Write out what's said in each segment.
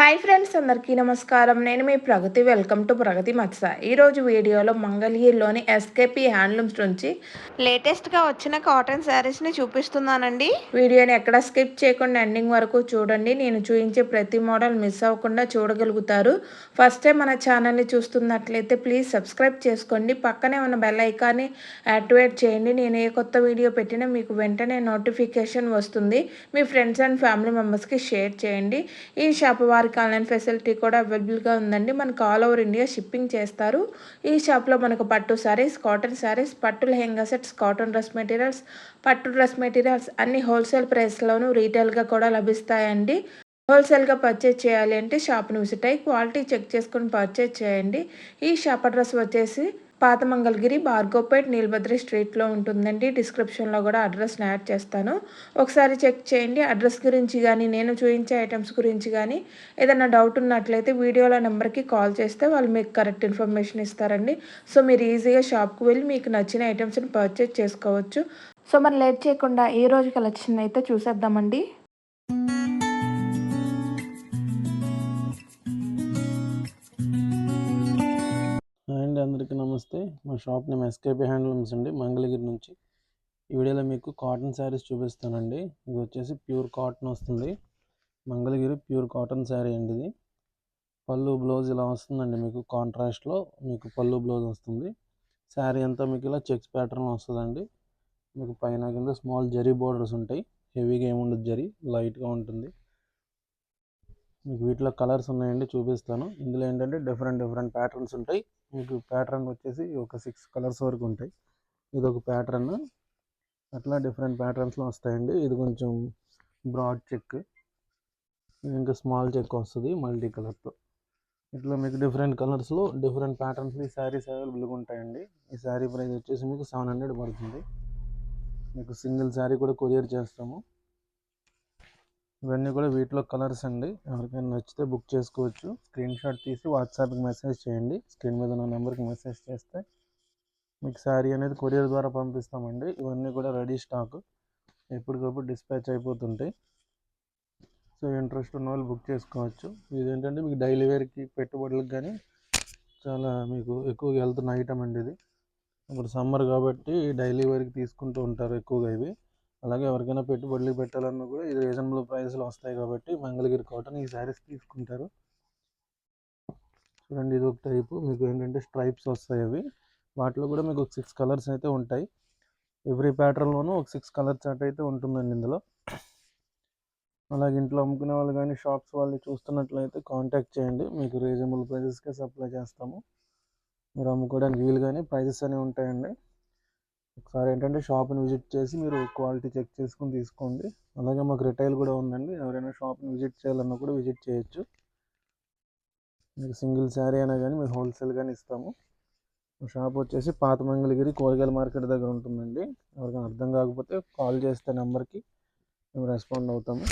Hi friends అందరికీ నమస్కారం. నేను మీ ప్రగతి. వెల్కమ్ టు ప్రగతి మత్స. ఈరోజు వీడియోలో మంగళగిరిలోని ఎస్కేపీ హ్యాండ్లూమ్స్ నుంచి లేటెస్ట్గా వచ్చిన కాటన్ శారీస్ని చూపిస్తున్నానండి. వీడియోని ఎక్కడ స్కిప్ చేయకుండా ఎండింగ్ వరకు చూడండి. నేను చూపించే ప్రతి మోడల్ మిస్ అవ్వకుండా చూడగలుగుతారు. ఫస్ట్ టైం మన ఛానల్ని చూస్తున్నట్లయితే ప్లీజ్ సబ్స్క్రైబ్ చేసుకోండి. పక్కనే ఉన్న బెల్ ఐకాన్ని యాక్టివేట్ చేయండి. నేను ఏ కొత్త వీడియో పెట్టినా మీకు వెంటనే నోటిఫికేషన్ వస్తుంది. మీ ఫ్రెండ్స్ అండ్ ఫ్యామిలీ మెంబర్స్కి షేర్ చేయండి. ఈ షాప్ వారికి ఆన్లైన్ ఫెసిలిటీ కూడా అవైలబుల్గా ఉందండి. మనకు ఆల్ ఓవర్ ఇండియా షిప్పింగ్ చేస్తారు. ఈ షాప్లో మనకు పట్టు శారీస్ కాటన్ శారీస్ పట్టు lehenga sets cotton dress materials పట్టు డ్రెస్ మెటీరియల్స్ అన్ని హోల్సేల్ ప్రైస్లోనూ రీటైల్గా కూడా లభిస్తాయండి. హోల్సేల్గా పర్చేజ్ చేయాలి అంటే షాప్ని విజిట్ అయ్యి క్వాలిటీ చెక్ చేసుకొని పర్చేజ్ చేయండి. ఈ షాప్ అడ్రస్ వచ్చేసి పాత మంగళగిరి భార్గోపేట్ నీలభద్రి స్ట్రీట్లో ఉంటుందండి. డిస్క్రిప్షన్లో కూడా అడ్రస్ని యాడ్ చేస్తాను. ఒకసారి చెక్ చేయండి. అడ్రస్ గురించి కానీ నేను చూపించే ఐటమ్స్ గురించి కానీ ఏదైనా డౌట్ ఉన్నట్లయితే వీడియోలో నెంబర్కి కాల్ చేస్తే వాళ్ళు మీకు కరెక్ట్ ఇన్ఫర్మేషన్ ఇస్తారండి. సో మీరు ఈజీగా షాప్కి వెళ్ళి మీకు నచ్చిన ఐటమ్స్ని పర్చేజ్ చేసుకోవచ్చు. సో మరి లేట్ చేయకుండా ఈ రోజు కలెక్షన్ అయితే చూసేద్దామండి. అందరికీ నమస్తే. మా షాప్ నేమ్ ఎస్కేపీ హ్యాండ్లూమ్స్ అండి. మంగళగిరి నుంచి. ఈ వీడియోలో మీకు కాటన్ శారీస్ చూపిస్తానండి. ఇది వచ్చేసి ప్యూర్ కాటన్ వస్తుంది. మంగళగిరి ప్యూర్ కాటన్ శారీ అండి ఇది. పళ్ళు బ్లౌజ్ ఇలా వస్తుందండి మీకు కాంట్రాస్ట్లో మీకు పళ్ళు బ్లౌజ్ వస్తుంది. శారీ అంతా మీకు ఇలా చెక్స్ ప్యాటర్న్ వస్తుందండి. మీకు పైన కింద స్మాల్ జరీ బోర్డర్స్ ఉంటాయి. హెవీగా ఏముండదు జరీ. లైట్గా ఉంటుంది. మీకు వీటిలో కలర్స్ ఉన్నాయండి. చూపిస్తాను. ఇందులో ఏంటంటే డిఫరెంట్ డిఫరెంట్ ప్యాటర్న్స్ ఉంటాయి. మీకు ప్యాటర్న్ వచ్చేసి ఒక సిక్స్ కలర్స్ వరకు ఉంటాయి. ఇది ఒక ప్యాటర్న్ అట్లా డిఫరెంట్ ప్యాటర్న్స్లో వస్తాయండి. ఇది కొంచెం బ్రాడ్ చెక్ ఇంకా స్మాల్ చెక్ వస్తుంది మల్టీ కలర్తో ఇట్లా మీకు డిఫరెంట్ కలర్స్లో డిఫరెంట్ ప్యాటర్న్స్లో ఈ శారీస్ అవైలబుల్గా ఉంటాయండి. ఈ శారీ ప్రైస్ వచ్చేసి మీకు సెవెన్ హండ్రెడ్ పడుతుంది. మీకు సింగిల్ శారీ కూడా కొరియర్ చేస్తాము. ఇవన్నీ కూడా వీటిలో కలర్స్ అండి. ఎవరికైనా నచ్చితే బుక్ చేసుకోవచ్చు. స్క్రీన్ షాట్ తీసి వాట్సాప్కి మెసేజ్ చేయండి. స్క్రీన్ మీద ఉన్న నెంబర్కి మెసేజ్ చేస్తే మీకు శారీ అనేది కొరియర్ ద్వారా పంపిస్తామండి. ఇవన్నీ కూడా రెడీ స్టాక్. ఎప్పటికప్పుడు డిస్పాచ్ అయిపోతుంటాయి. సో ఇంట్రెస్ట్ ఉన్న వాళ్ళు బుక్ చేసుకోవచ్చు. ఇదేంటంటే మీకు డైలీ వేర్కి పెట్టుబడులకు కానీ చాలా మీకు ఎక్కువగా వెళ్తున్న ఐటమ్ అండి ఇది. ఇప్పుడు సమ్మర్ కాబట్టి డైలీ వేర్కి తీసుకుంటూ ఉంటారు ఎక్కువగా ఇవి. అలాగే ఎవరికైనా పెట్టుబడులు పెట్టాలన్నా కూడా ఇది రీజనబుల్ ప్రైస్లో వస్తాయి కాబట్టి మంగళగిరి కాటన్ ఈ శారీస్ తీసుకుంటారు. చూడండి ఇది ఒక టైపు. మీకు ఏంటంటే స్ట్రైప్స్ వస్తాయి అవి. వాటిలో కూడా మీకు ఒక సిక్స్ కలర్స్ అయితే ఉంటాయి. ఎవ్రీ ప్యాటర్న్లోనూ ఒక సిక్స్ కలర్ చార్ట్ అయితే ఉంటుందండి ఇందులో. అలాగే ఇంట్లో అమ్ముకునే వాళ్ళు కానీ షాప్స్ వాళ్ళు చూస్తున్నట్లయితే కాంటాక్ట్ చేయండి. మీకు రీజనబుల్ ప్రైజెస్కే సప్లై చేస్తాము. మీరు అమ్ముకోవడానికి వీలు కానీ ప్రైజెస్ అనేవి ఉంటాయండి. ఒకసారి ఏంటంటే షాప్ని విజిట్ చేసి మీరు క్వాలిటీ చెక్ చేసుకుని తీసుకోండి. అలాగే మాకు రిటైల్ కూడా ఉందండి. ఎవరైనా షాప్ని విజిట్ చేయాలన్నా కూడా విజిట్ చేయొచ్చు. మీకు సింగిల్ శారీ అయినా కానీ మేము హోల్సేల్ కానీ ఇస్తాము. షాప్ వచ్చేసి పాత మంగళగిరి కూరగాయల మార్కెట్ దగ్గర ఉంటుందండి. ఎవరికైనా అర్థం కాకపోతే కాల్ చేస్తే నెంబర్కి మేము రెస్పాండ్ అవుతాము.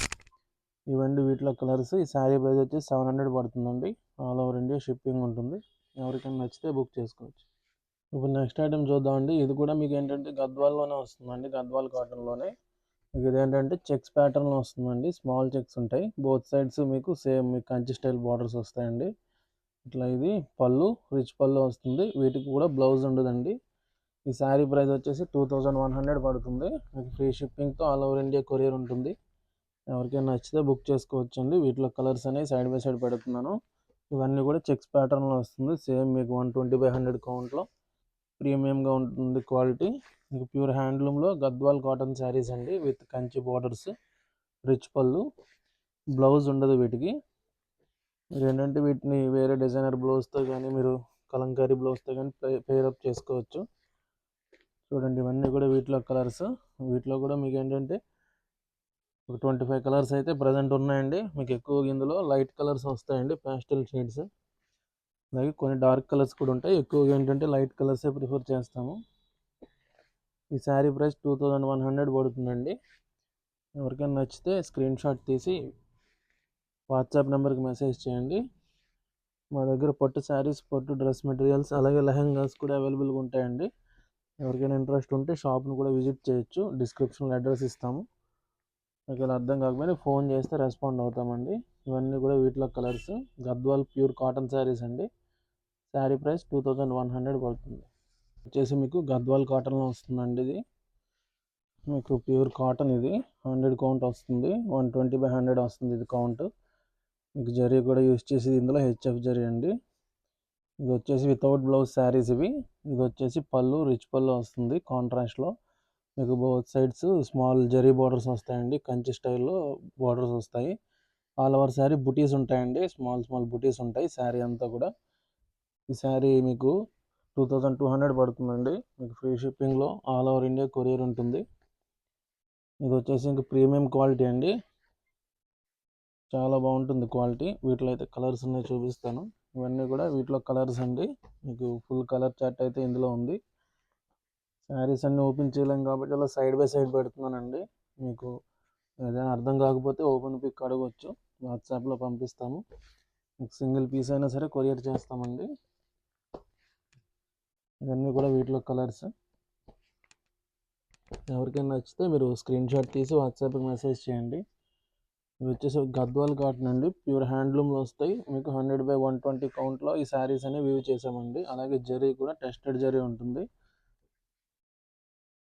ఇవన్నీ వీటిలో కలర్స్. ఈ శారీ ప్రైస్ వచ్చి సెవెన్ హండ్రెడ్ పడుతుందండి. ఆల్ ఓవర్ ఇండియా షిప్పింగ్ ఉంటుంది. ఎవరికైనా నచ్చితే బుక్ చేసుకోవచ్చు. ఇప్పుడు నెక్స్ట్ ఐటమ్ చూద్దామండి. ఇది కూడా మీకు ఏంటంటే గద్వాల్లోనే వస్తుందండి గద్వాల్ కాటన్లోనే మీకు ఇదేంటంటే చెక్స్ ప్యాటర్న్లో వస్తుందండి. స్మాల్ చెక్స్ ఉంటాయి. బోత్ సైడ్స్ మీకు సేమ్ మీకు కంచి స్టైల్ బార్డర్స్ వస్తాయండి. ఇట్లా ఇది పళ్ళు రిచ్ పళ్ళు వస్తుంది. వీటికి కూడా బ్లౌజ్ ఉండదండి. ఈ శారీ ప్రైస్ వచ్చేసి టూ థౌజండ్ వన్ హండ్రెడ్ పడుతుంది. మీకు ఫ్రీ షిప్పింగ్తో ఆల్ ఓవర్ ఇండియా కొరియర్ ఉంటుంది. ఎవరికైనా నచ్చితే బుక్ చేసుకోవచ్చు అండి వీటిలో కలర్స్ అనేవి సైడ్ బై సైడ్ పెడుతున్నాను. ఇవన్నీ కూడా చెక్స్ ప్యాటర్న్లో వస్తుంది. సేమ్ మీకు వన్ ట్వంటీ బై హండ్రెడ్ కౌంట్లో ప్రీమియంగా ఉంటుంది క్వాలిటీ. మీకు ప్యూర్ హ్యాండ్లూమ్లో గద్వాల్ కాటన్ శారీస్ అండి with Kanchi borders rich pallu blouse ఉండదు వీటికి. మీరు ఏంటంటే వీటిని వేరే డిజైనర్ బ్లౌజ్తో కానీ మీరు కలంకారీ బ్లౌజ్తో కానీ పేరప్ చేసుకోవచ్చు. చూడండి ఇవన్నీ కూడా వీటిలో కలర్స్. వీటిలో కూడా మీకు ఏంటంటే ఒక ట్వంటీ ఫైవ్ కలర్స్ అయితే ప్రజెంట్ ఉన్నాయండి. మీకు ఎక్కువ ఇందులో లైట్ కలర్స్ వస్తాయండి ప్యాస్టల్ షేడ్స్. అలాగే కొన్ని డార్క్ కలర్స్ కూడా ఉంటాయి. ఎక్కువగా ఏంటంటే లైట్ కలర్సే ప్రిఫర్ చేస్తాము. ఈ sari price two thousand one hundred పడుతుందండి. ఎవరికైనా నచ్చితే స్క్రీన్ షాట్ తీసి వాట్సాప్ నెంబర్కి మెసేజ్ చేయండి. మా దగ్గర పట్టు శారీస్ పట్టు డ్రెస్ మెటీరియల్స్ అలాగే లెహంగాస్ కూడా అవైలబుల్గా ఉంటాయండి. ఎవరికైనా ఇంట్రెస్ట్ ఉంటే షాప్ను కూడా విజిట్ చేయొచ్చు. డిస్క్రిప్షన్లో అడ్రస్ ఇస్తాము. ఒకవేళ అర్థం కాకపోయినా ఫోన్ చేస్తే రెస్పాండ్ అవుతామండి. ఇవన్నీ కూడా వీటిలో colours. Gadwal pure cotton saris అండి. Sari price two thousand one hundred పడుతుంది. వచ్చేసి మీకు గద్వాల్ కాటన్లో వస్తుందండి ఇది. మీకు ప్యూర్ కాటన్ ఇది. హండ్రెడ్ కౌంట్ వస్తుంది. వన్ ట్వంటీ బై హండ్రెడ్ వస్తుంది ఇది కౌంట్. మీకు జరీ కూడా యూజ్ చేసేది ఇందులో హెచ్ఎఫ్ జరీ అండి. ఇది వచ్చేసి వితౌట్ బ్లౌజ్ శారీస్ ఇవి. ఇది వచ్చేసి పళ్ళు రిచ్ పళ్ళు వస్తుంది కాంట్రాస్ట్లో. మీకు both sides small zari borders వస్తాయండి. కంచి స్టైల్లో బార్డర్స్ వస్తాయి. ఆల్ ఓవర్ శారీ బుటీస్ ఉంటాయండి. స్మాల్ స్మాల్ బుటీస్ ఉంటాయి. శారీ అంతా కూడా. ఈ శారీ మీకు టూ థౌజండ్ టూ హండ్రెడ్ పడుతుందండి. మీకు ఫ్రీ షిప్పింగ్లో ఆల్ ఓవర్ ఇండియా కొరియర్ ఉంటుంది. ఇది వచ్చేసి ఇంకా ప్రీమియం క్వాలిటీ అండి. చాలా బాగుంటుంది క్వాలిటీ. వీటిలో అయితే కలర్స్ ఉన్నాయి చూపిస్తాను. ఇవన్నీ కూడా వీటిలో కలర్స్ అండి. మీకు ఫుల్ కలర్ చార్ట్ అయితే ఇందులో ఉంది. శారీస్ అన్నీ ఓపెన్ చేయలేం కాబట్టి అలా సైడ్ బై సైడ్ పెడుతున్నానండి. మీకు ఏదైనా అర్థం కాకపోతే ఓపెన్ పిక్ అడగవచ్చు వాట్సాప్లో పంపిస్తాము. మీకు సింగిల్ పీస్ అయినా సరే కొరియర్ చేస్తామండి. ఇవన్నీ కూడా వీటిలో కలర్స్. ఎవరికైనా నచ్చితే మీరు స్క్రీన్ షాట్ తీసి వాట్సాప్కి మెసేజ్ చేయండి. ఇవి వచ్చేసి గద్వాల్ కాటన్ అండి. ప్యూర్ హ్యాండ్లూమ్లో వస్తాయి. మీకు హండ్రెడ్ బై వన్ ట్వంటీ కౌంట్లో ఈ శారీస్ అనేవి వ్యూ చేసామండి. అలాగే జరీ కూడా టెస్టెడ్ జరీ ఉంటుంది.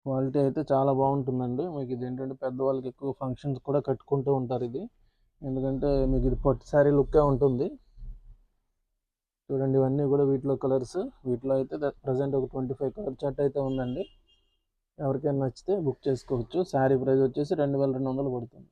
క్వాలిటీ అయితే చాలా బాగుంటుందండి. మీకు ఇది ఏంటంటే పెద్దవాళ్ళకి ఎక్కువ ఫంక్షన్స్ కూడా కట్టుకుంటూ ఉంటారు ఇది. ఎందుకంటే మీకు ఇది పట్టు శారీ లుక్కే ఉంటుంది. చూడండి ఇవన్నీ కూడా వీటిలో కలర్స్. వీటిలో అయితే ప్రజెంట్ ఒక ట్వంటీ ఫైవ్ కలర్ చార్ట్ అయితే ఉందండి. ఎవరికైనా నచ్చితే బుక్ చేసుకోవచ్చు. శారీ ప్రైస్ వచ్చేసి రెండు వేల రెండు వందలు పడుతుంది.